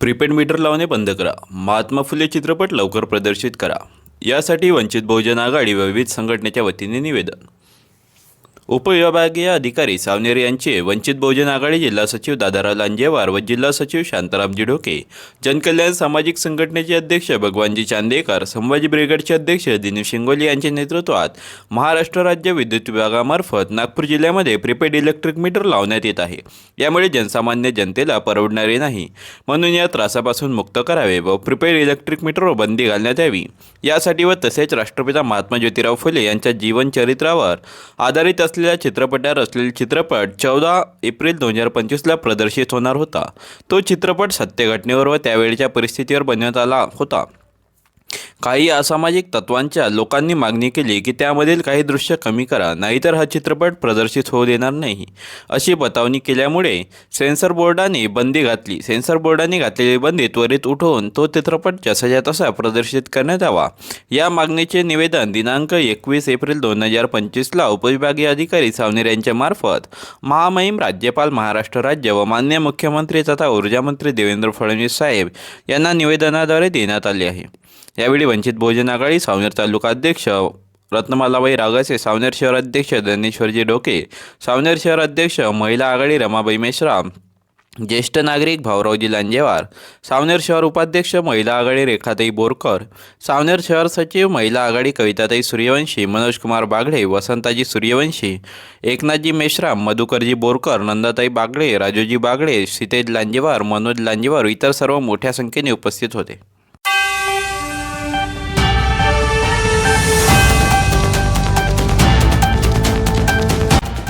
Prepaid meter लावणे बंद करा. महात्मा फुले चित्रपट लवकर प्रदर्शित करा. यासाठी वंचित बहुजन आघाडी व विविध संघटनेच्या वतीने निवेदन. उपविभागीय अधिकारी सावनेर यांचे वंचित बहुजन आघाडी जिल्हा सचिव दादाराव लांजेवार व जिल्हा सचिव शांतारामजी ढोके जनकल्याण सामाजिक संघटनेचे अध्यक्ष भगवानजी चांदेकर संभाजी ब्रिगेडचे अध्यक्ष दिनेश शिंगोली यांच्या नेतृत्वात महाराष्ट्र राज्य विद्युत विभागामार्फत नागपूर जिल्ह्यामध्ये प्रीपेड इलेक्ट्रिक मीटर लावण्यात येत आहे. यामुळे जनसामान्य जनतेला परवडणारे नाही. म्हणून या त्रासापासून मुक्त करावे व प्रीपेड इलेक्ट्रिक मीटरवर बंदी घालण्यात यावी. यासाठी व तसेच राष्ट्रपिता महात्मा ज्योतिराव फुले यांच्या जीवनचरित्रावर आधारित असलेल्या चित्रपटावर असलेला चित्रपट चौदा एप्रिल दोन हजार पंचवीसला प्रदर्शित होणार होता. तो चित्रपट सत्यघटनेवर व त्यावेळच्या परिस्थितीवर बनवण्यात आला होता. काही असामाजिक तत्वांच्या लोकांनी मागणी केली की त्यामधील काही दृश्य कमी करा नाहीतर हा चित्रपट प्रदर्शित होऊ देणार नाही. अशी बतावणी केल्यामुळे सेन्सर बोर्डाने बंदी घातली. सेन्सर बोर्डाने घातलेली बंदी त्वरित उठवून तो चित्रपट जसाच्या तसा प्रदर्शित करण्यात यावा. या मागणीचे निवेदन दिनांक एकवीस एप्रिल दोन हजार पंचवीसला उपविभागीय अधिकारी सावनेर यांच्यामार्फत महामहिम राज्यपाल महाराष्ट्र राज्य व मान्य मुख्यमंत्री तथा ऊर्जामंत्री देवेंद्र फडणवीस साहेब यांना निवेदनाद्वारे देण्यात आले आहे. यावेळी वंचित बहुजन आघाडी सावनेर तालुका अध्यक्ष रत्नमालाबाई रागासे सावनेर शहर अध्यक्ष ज्ञानेश्वरजी डोके सावनेर शहर अध्यक्ष महिला आघाडी रमाबाई मेश्राम ज्येष्ठ नागरिक भाऊरावजी लांजेवार सावनेर शहर उपाध्यक्ष महिला आघाडी रेखाताई बोरकर सावनेर शहर सचिव महिला आघाडी कविताताई सूर्यवंशी मनोजकुमार बागडे वसंताजी सूर्यवंशी एकनाथजी मेश्राम मधुकरजी बोरकर नंदाताई बागडे राजूजी बागडे सीतेज लांजेवार मनोज लांजेवार इतर सर्व मोठ्या संख्येने उपस्थित होते.